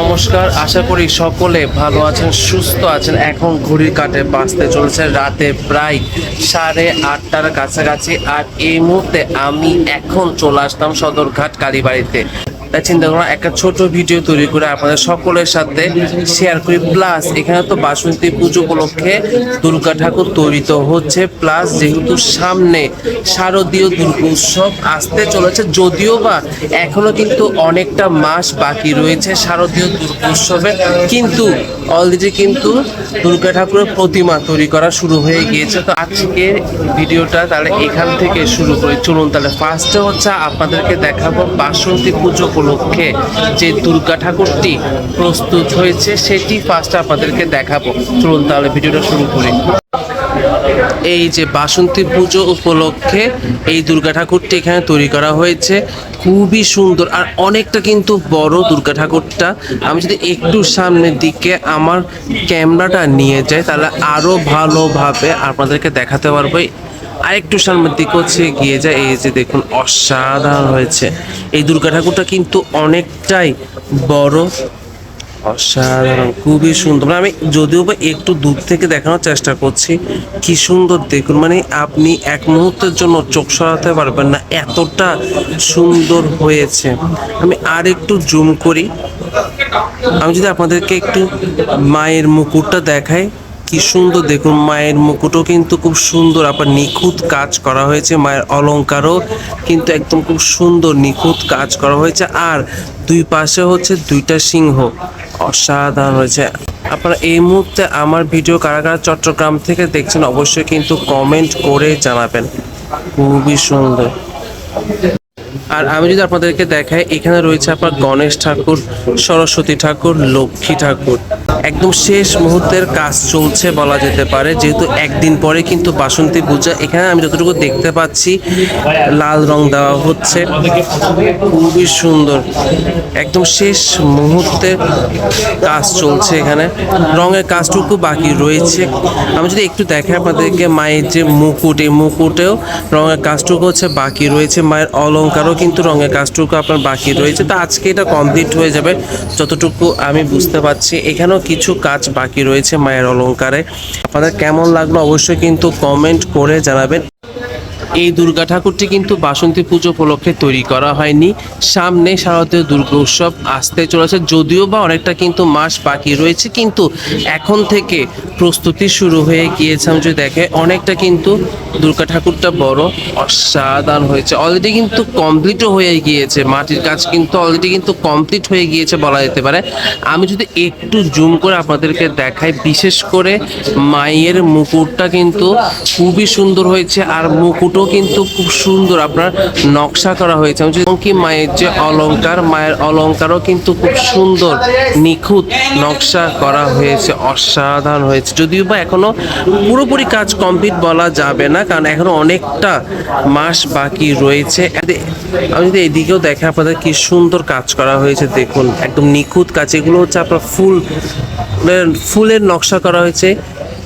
নমস্কার, আশা করি সকলে ভালো আছেন, সুস্থ আছেন। এখন ঘড়ির কাটে বাঁচতে চলেছে, রাতে প্রায় সাড়ে আটটার কাছাকাছি। আর এই মুহূর্তে আমি এখন চলে আসতাম সদরঘাট কালীবাড়িতে। তাই চিন্তা করলাম একটা ছোট ভিডিও তৈরি করে আপনাদের সকলের সাথে শেয়ার করি। প্লাস এখানে তো বাসন্তী পুজো উপলক্ষে দুর্গা ঠাকুর তৈরি তো হচ্ছে। প্লাস যেহেতু সামনে শারদীয় দুর্গা উৎসব আসতে চলেছে, যদিও বা এখনও কিন্তু অনেকটা মাস বাকি রয়েছে শারদীয় দুর্গা উৎসবে। কিন্তু অলরেডি কিন্তু দুর্গা ঠাকুরের প্রতিমা তৈরি করা শুরু হয়ে গিয়েছে। তো আজকের ভিডিওটা তাহলে এখান থেকে শুরু করি। চলুন তাহলে ফার্স্টে হচ্ছে আপনাদেরকে দেখাবো বাসন্তী পুজো উপলক্ষে যে দুর্গা ঠাকুরটি প্রস্তুত হয়েছে, সেটি ফার্স্ট আপনাদেরকে দেখাবো। চলুন তাহলে ভিডিওটা শুরু করি। এই যে বাসন্তী পুজো উপলক্ষে এই দুর্গা ঠাকুরটি এখানে তৈরি করা হয়েছে। খুবই সুন্দর আর অনেকটা কিন্তু বড় দুর্গা ঠাকুরটা। আমি যদি একটু সামনের দিকে আমার ক্যামেরাটা নিয়ে যাই, তাহলে আরও ভালোভাবে আপনাদেরকে দেখাতে পারব। আর একটু সামনের দিকে হচ্ছে গিয়ে যায়, এই যে দেখুন, অসাধারণ হয়েছে। এই দুর্গা ঠাকুরটা কিন্তু অনেকটাই বড়, অসাধারণ, খুবই সুন্দর। মানে আমি যদিও বা একটু দূর থেকে দেখানোর চেষ্টা করছি, কি সুন্দর দেখুন মানে আপনি এক মুহূর্তের জন্য চোখ সরাতে পারবেন না, এতটা সুন্দর হয়েছে। আমি আর একটু জুম করি। আমি যদি আপনাদেরকে একটু মায়ের মুকুটটা দেখাই। কি সুন্দর দেখুন, মায়ের মুকুটও কিন্তু খুব সুন্দর, আবার নিখুঁত কাজ করা হয়েছে, মায়ের অলঙ্কারও কিন্তু একদম খুব সুন্দর নিখুঁত কাজ করা হয়েছে, আর দুই পাশে হচ্ছে দুইটা সিংহ অসাধারণ হয়েছে। আপনারা এই মুহূর্তে আমার ভিডিও কারা কারা চট্টগ্রাম থেকে দেখছেন, অবশ্যই কিন্তু কমেন্ট করে জানাবেন। খুবই সুন্দর। আর আমি যদি আপনাদেরকে দেখাই, এখানে রয়েছে আপনার গণেশ ঠাকুর, সরস্বতী ঠাকুর, লক্ষ্মী ঠাকুর। একদম শেষ মুহূর্তের কাজ চলছে বলা যেতে পারে, যেহেতু একদিন পরে কিন্তু বাসন্তী পূজা। এখানে আমি যতটুকু দেখতে পাচ্ছি, লাল রং দেওয়া হচ্ছে। খুবই সুন্দর। একদম শেষ মুহূর্তে কাজ চলছে এখানে। রঙের কাজটুকু বাকি রয়েছে। আমি যদি একটু দেখাই আপনাদেরকে, মায়ের যে মুকুট, এই মুকুটেও রঙের কাজটুকু হচ্ছে বাকি রয়েছে। মায়ের অলংকারও কিন্তু রঙের কাজটুকু আপনার বাকি রয়েছে। তো আজকে এটা কমপ্লিট হয়ে যাবে। যতটুকু আমি বুঝতে পারছি, এখানেও কিছু কাজ বাকি রয়েছে মায়ের অলঙ্কারে। আপনাদের কেমন লাগল অবশ্যই কিন্তু কমেন্ট করে জানাবেন। এই দুর্গা ঠাকুরটি কিন্তু বাসন্তী পুজো উপলক্ষে তৈরি করা হয়নি। সামনে শারদীয় দুর্গা উৎসব আসতে চলেছে, যদিও বা অনেকটা কিন্তু মাস বাকি রয়েছে, কিন্তু এখন থেকে প্রস্তুতি শুরু হয়ে গিয়েছে। আমি যদি দেখে, অনেকটা কিন্তু দুর্গা ঠাকুরটা বড় অসাধারণ হয়েছে। অলরেডি কিন্তু কমপ্লিটও হয়ে গিয়েছে, মাটির কাজ কিন্তু অলরেডি কিন্তু কমপ্লিট হয়ে গিয়েছে বলা যেতে পারে। আমি যদি একটু জুম করে আপনাদেরকে দেখাই, বিশেষ করে মায়ের মুকুটটা কিন্তু খুবই সুন্দর হয়েছে, আর মুকুটও কিন্তু খুব সুন্দর আপনার নকশা করা হয়েছে। আমি কি মায়ের যে অলংকার, মায়ের অলংকারও কিন্তু খুব সুন্দর, নিখুঁত নকশা করা হয়েছে, অসাধারণ হয়েছে। যদিও বা এখনও পুরোপুরি কাজ কমপ্লিট বলা যাবে না, কারণ এখনও অনেকটা মাস বাকি রয়েছে। আমি যদি এদিকেও দেখে আপনাদের কি সুন্দর কাজ করা হয়েছে, দেখুন, একদম নিখুঁত কাজ। এগুলো হচ্ছে আপনার ফুল, ফুলের নকশা করা হয়েছে।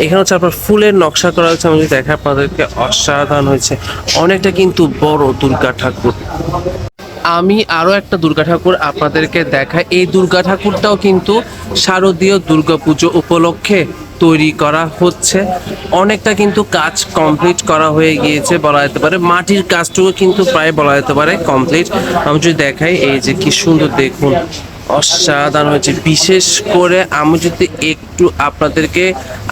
এখানে হচ্ছে আপনার ফুলের নকশা করা হয়েছে, আমি যদি দেখে আপনাদেরকে, অসাধারণ হয়েছে। অনেকটা কিন্তু বড় দুর্গা ঠাকুর। আমি আরও একটা দুর্গা ঠাকুর আপনাদেরকে দেখাই। এই দুর্গা ঠাকুরটাও কিন্তু শারদীয় দুর্গা পুজো উপলক্ষে তৈরি করা হচ্ছে। অনেকটা কিন্তু কাজ কমপ্লিট করা হয়ে গিয়েছে বলা যেতে পারে। মাটির কাজটুকু কিন্তু প্রায় বলা যেতে পারে কমপ্লিট আমি যদি দেখাই, এই যে কি সুন্দর দেখুন। অসাধারণ হয়েছে। বিশেষ করে আমি যদি একটু আপনাদেরকে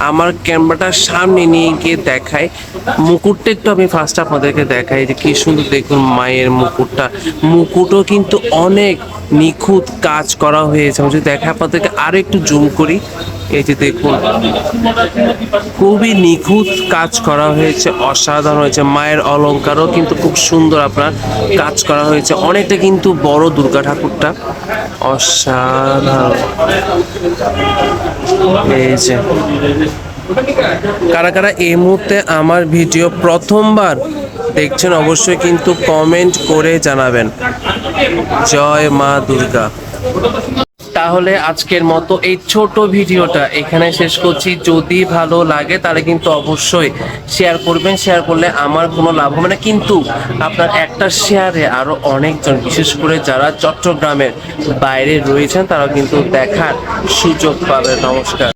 আমার ক্যামেরাটার সামনে নিয়ে গিয়ে দেখাই, মুকুটটা একটু আমি ফার্স্ট আপনাদেরকে দেখাই যে কি সুন্দর দেখুন মায়ের মুকুটটা। মুকুটও কিন্তু অনেক নিখুঁত কাজ করা হয়েছে। আমি যদি দেখাই আপনাদেরকে আরও একটু জুম করি, এই যে দেখুন, খুবই নিখুঁত কাজ করা হয়েছে, অসাধারণ হয়েছে। মায়ের অলংকারও কিন্তু খুব সুন্দর আপনার কাজ করা হয়েছে। অনেকটা কিন্তু বড় দুর্গা ঠাকুরটা। অসাধারণ। এই যে, কারা কারা এই মুহূর্তে আমার ভিডিও প্রথমবার দেখছেন অবশ্যই কিন্তু কমেন্ট করে জানাবেন। জয় মা দুর্গা। তাহলে আজকের মতো এই ছোট ভিডিওটা এখানে শেষ করছি। যদি ভালো লাগে তাহলে কিন্তু অবশ্যই শেয়ার করবেন। শেয়ার করলে আমার কোনো লাভ হবে না। কিন্তু আপনার একটা শেয়ারে আরও অনেকজন, বিশেষ করে যারা চট্টগ্রামের বাইরে রয়েছেন তারা কিন্তু দেখার সুযোগ পাবে। নমস্কার।